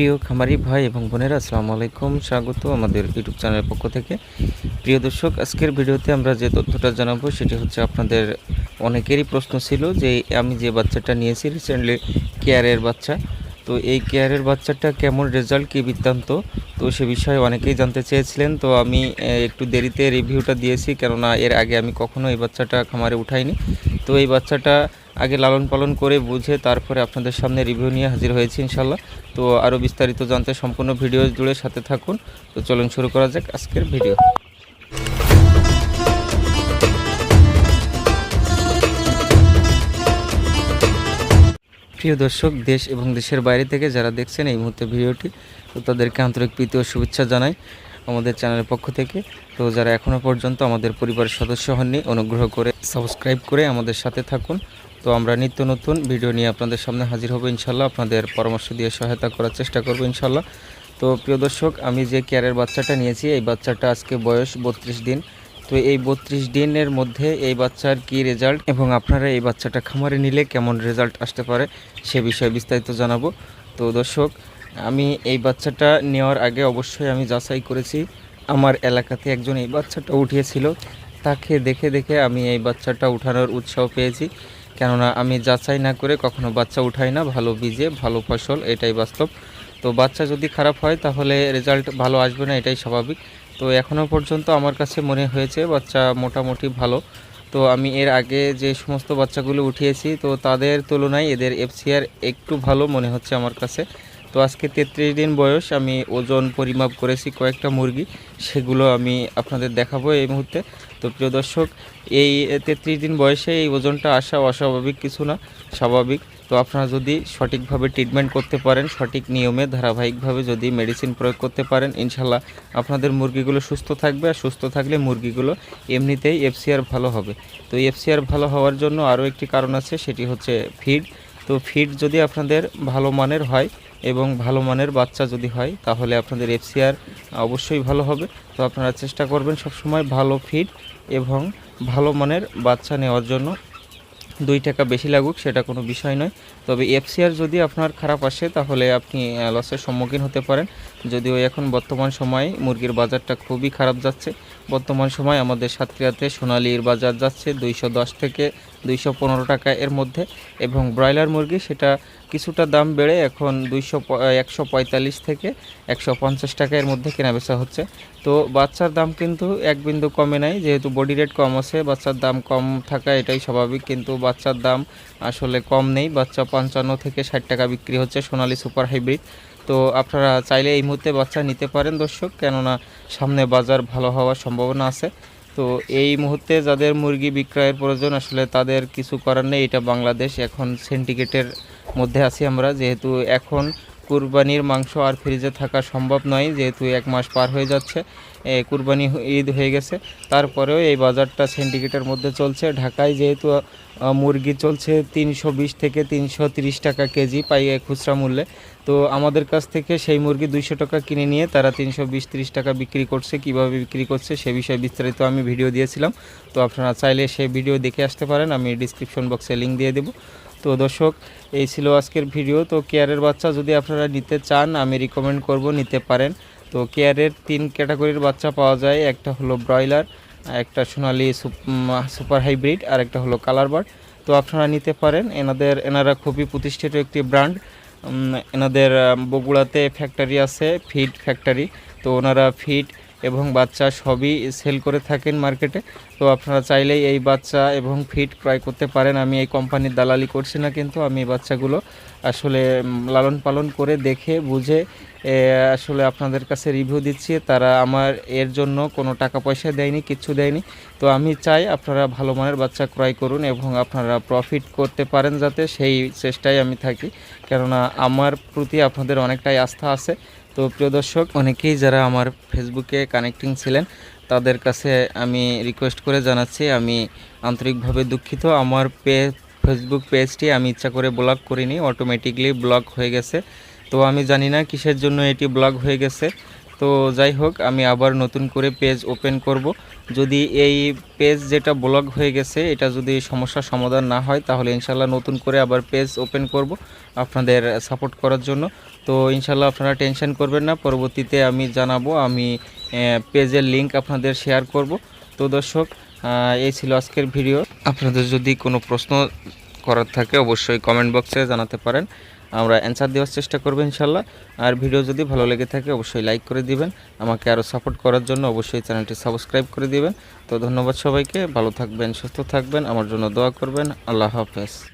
প্রিয় খামারি ভাই এবং বোনেরা, আসসালামু আলাইকুম, স্বাগত আমাদের ইউটিউব চ্যানেলের পক্ষ থেকে। প্রিয় দর্শক, আজকের ভিডিওতে আমরা যে তথ্যটা জানাব, সেটি হচ্ছে আপনাদের অনেকেরই প্রশ্ন ছিল যে, আমি যে বাচ্চাটা নিয়েছি রিসেন্টলি কেয়ারের বাচ্চা, তো এই কেয়ারের বাচ্চাটা কেমন রেজাল্ট কী বৃত্তান্ত? তো সে বিষয়ে অনেকেই জানতে চেয়েছিলেন, তো আমি একটু দেরিতে রিভিউটা দিয়েছি, কেননা এর আগে আমি কখনো এই বাচ্চাটা খামারে উঠাইনি। তো এই বাচ্চাটা আগে লালন পালন করে বুঝে তারপরে আপনাদের সামনে রিভিউ নিয়ে হাজির হয়েছি ইনশাল্লাহ তো আরও বিস্তারিত জানতে সম্পূর্ণ ভিডিও জুড়ে সাথে থাকুন। তো চলুন শুরু করা যাক আজকের ভিডিও প্রিয় দর্শক, দেশ এবং দেশের বাইরে থেকে যারা দেখছেন এই মুহূর্তে ভিডিওটি তো তাদেরকে আন্তরিক প্রীতি ও শুভেচ্ছা জানাই। আমাদের চ্যানেলের পক্ষ থেকে। তো যারা এখনও পর্যন্ত আমাদের পরিবারের সদস্য হননি, অনুগ্রহ করে সাবস্ক্রাইব করে আমাদের সাথে থাকুন। তো আমরা নিত্য নতুন ভিডিও নিয়ে আপনাদের সামনে হাজির হব ইনশাল্লাহ। আপনাদের পরামর্শ দিয়ে সহায়তা করার চেষ্টা করব ইনশাল্লাহ। তো প্রিয় দর্শক, আমি যে কেয়ারের বাচ্চাটা নিয়েছি, এই বাচ্চাটা আজকে বয়স বত্রিশ দিন। তো এই বত্রিশ দিনের মধ্যে এই বাচ্চার কি রেজাল্ট এবং আপনারা এই বাচ্চাটা খামারে নিলে কেমন রেজাল্ট আসতে পারে সে বিষয়ে বিস্তারিত জানাব। তো দর্শক আমি এই বাচ্চাটা নেওয়ার আগে অবশ্যই আমি যাচাই করেছি। আমার এলাকাতে একজন এই বাচ্চাটা উঠিয়েছিল। তাকে দেখে দেখে আমি এই বাচ্চাটা উঠানোর উৎসাহ পেয়েছি। কেননা আমি যাচাই না করে কখনো বাচ্চা উঠাই না। ভালো বীজে, ভালো ফসল, এটাই বাস্তব। তো বাচ্চা যদি খারাপ হয়, তাহলে রেজাল্ট ভালো আসবে না, এটাই স্বাভাবিক। তো এখনও পর্যন্ত আমার কাছে মনে হয়েছে, বাচ্চা মোটামুটি ভালো। তো আমি এর আগে যে সমস্ত বাচ্চাগুলো উঠিয়েছি, তো তাদের তুলনায় এদের এফসিআর একটু ভালো মনে হচ্ছে আমার কাছে। তো আজকে তেত্রিশ দিন বয়স, আমি ওজন পরিমাপ করেছি কয়েকটা মুরগি, সেগুলো আমি আপনাদের দেখাবো এই মুহূর্তে। তো প্রিয় দর্শক, এই তেত্রিশ দিন বয়সে এই ওজনটা আসা অস্বাভাবিক কিছু না, স্বাভাবিক। তো আপনারা যদি সঠিকভাবে ট্রিটমেন্ট করতে পারেন, সঠিক নিয়মে, ধারাবাহিকভাবে যদি মেডিসিন প্রয়োগ করতে পারেন ইনশাল্লাহ আপনাদের মুরগিগুলো সুস্থ থাকবে, আর সুস্থ থাকলে মুরগিগুলো এমনিতেই এফসিআর ভালো হবে। তো এফসিআর ভালো হওয়ার জন্য আরও একটি কারণ আছে, সেটি হচ্ছে ফিড তো ফিড যদি আপনাদের ভালো মানের হয় এবং ভালো মানের বাচ্চা যদি হয়, তাহলে আপনাদের এফসিআর অবশ্যই ভালো হবে। তো আপনারা চেষ্টা করবেন সবসময় ভালো ফিড এবং ভালো মানের বাচ্চা নেওয়ার জন্য। দুই টাকা বেশি লাগুক, সেটা কোনো বিষয় নয়। তবে এফসিআর যদি আপনার খারাপ আসে, তাহলে আপনি লসের সম্মুখীন হতে পারেন। যদিও এখন বর্তমান সময়ে মুরগির বাজারটা খুবই খারাপ যাচ্ছে। বর্তমান সময় আমাদের সাতক্ষীরাতে সোনালির বাজার যাচ্ছে দুইশো দশ থেকে দুইশো পনেরো টাকা এর মধ্যে এবং ব্রয়লার মুরগি সেটা কিছুটা দাম বেড়ে এখন দুইশো একশো থেকে একশো পঞ্চাশ টাকা এর মধ্যে কেনাবেচা হচ্ছে। তো বাচ্চার দাম কিন্তু এক বিন্দু কমে নাই, যেহেতু বডি রেট কম আছে, বাচ্চার দাম কম থাকা এটাই স্বাভাবিক, কিন্তু বাচ্চার দাম আসলে কম নেই। বাচ্চা পঞ্চান্ন থেকে ষাট টাকা বিক্রি হচ্ছে সোনালি সুপার হাইব্রিড। তো আপনারা চাইলে এই মুহূর্তে বাচ্চা নিতে পারেন দর্শক, কেননা সামনে বাজার ভালো হওয়ার সম্ভাবনা আছে। তো এই মুহূর্তে যাদের মুরগি বিক্রয়ের প্রয়োজন, আসলে তাদের কিছু করার নেই। এটা বাংলাদেশ এখন সিন্ডিকেটের মধ্যে আছি আমরা। যেহেতু এখন কুরবানির মাংস আর ফ্রিজে থাকা সম্ভব নয়, যেহেতু এক মাস পার হয়ে যাচ্ছে। কুরবানি ঈদ হয়ে গেছে। তারপরেও এই বাজারটা সিন্ডিকেটের মধ্যে চলছে। ঢাকায় যেহেতু মুরগি চলছে তিনশো বিশ থেকে তিনশো টাকা কেজি পাই খুচরা মূল্যে। তো আমাদের কাছ থেকে সেই মুরগি দুইশো টাকা কিনে নিয়ে তারা তিনশো বিশ টাকা বিক্রি করছে, কীভাবে বিক্রি করছে সে বিষয়ে বিস্তারিত আমি ভিডিও দিয়েছিলাম। তো আপনারা চাইলে সেই ভিডিও দেখে আসতে পারেন, আমি ডিসক্রিপশন বক্সে লিঙ্ক দিয়ে দেবো। তো দর্শক, এই ছিল আজকের ভিডিও। তো কেয়ারের বাচ্চা যদি আপনারা নিতে চান, আমি রিকমেন্ড করব নিতে পারেন। তো কেয়ারের তিন ক্যাটাগরির বাচ্চা পাওয়া যায়। একটা হলো ব্রয়লার, একটা সোনালি সুপ- সুপার হাইব্রিড, আর একটা হলো কালার বার্ড। তো আপনারা নিতে পারেন। এনাদের, এনারা খুবই প্রতিষ্ঠিত একটি ব্র্যান্ড। এনাদের বগুড়াতে ফ্যাক্টরি আছে, ফিড ফ্যাক্টরি তো ওনারা ফিড এবং বাচ্চা সবই সেল করে থাকেন মার্কেটে। তো আপনারা চাইলেই এই বাচ্চা এবং ফিট ক্রয় করতে পারেন। আমি এই কোম্পানির দালালি করছি না কিন্তু আমি এই বাচ্চাগুলো আসলে লালন পালন করে দেখে, বুঝে আসলে আপনাদের কাছে রিভিউ দিচ্ছি। তারা আমার, এর জন্য কোনো টাকা পয়সা দেয়নি, কিচ্ছু দেয়নি। তো আমি চাই আপনারা ভালো মানের বাচ্চা ক্রয় করুন এবং আপনারা প্রফিট করতে পারেন যাতে সেই চেষ্টায় আমি থাকি। কেননা আমার প্রতি আপনাদের অনেকটাই আস্থা আছে। তো প্রিয় দর্শক, অনেকেই যারা আমার ফেসবুকে কানেক্টিং ছিলেন, তাদের কাছে আমি রিকোয়েস্ট করে জানাচ্ছি, আমি আন্তরিকভাবে দুঃখিত। আমার পে ফেসবুক পেজটি আমি ইচ্ছা করে ব্লক করিনি অটোমেটিকলি ব্লক হয়ে গেছে। তো আমি জানি না কিসের জন্য এটি ব্লক হয়ে গেছে। তো যাই হোক, আমি আবার নতুন করে পেজ ওপেন করব। যদি এই পেজ যেটা ব্লক হয়ে গেছে, এটা যদি সমস্যার সমাধান না হয়, তাহলে ইনশাল্লাহ নতুন করে আবার পেজ ওপেন করব আপনাদের সাপোর্ট করার জন্য। তো ইনশাল্লাহ আপনারা টেনশন করবেন না, পরবর্তীতে আমি জানাব, আমি পেজের লিংক আপনাদের শেয়ার করব। তো দর্শক এই ছিল আজকের ভিডিও আপনাদের যদি কোনো প্রশ্ন করার থাকে, অবশ্যই কমেন্ট বক্সে জানাতে পারেন। আমরা অ্যান্সার দেওয়ার চেষ্টা করব ইনশাল্লাহ। আর ভিডিও যদি ভালো লেগে থাকে, অবশ্যই লাইক করে দিবেন। আমাকে আরও সাপোর্ট করার জন্য অবশ্যই চ্যানেলটি সাবস্ক্রাইব করে দিবেন। তো ধন্যবাদ সবাইকে। ভালো থাকবেন, সুস্থ থাকবেন। আমার জন্য দোয়া করবেন। আল্লাহ হাফেজ।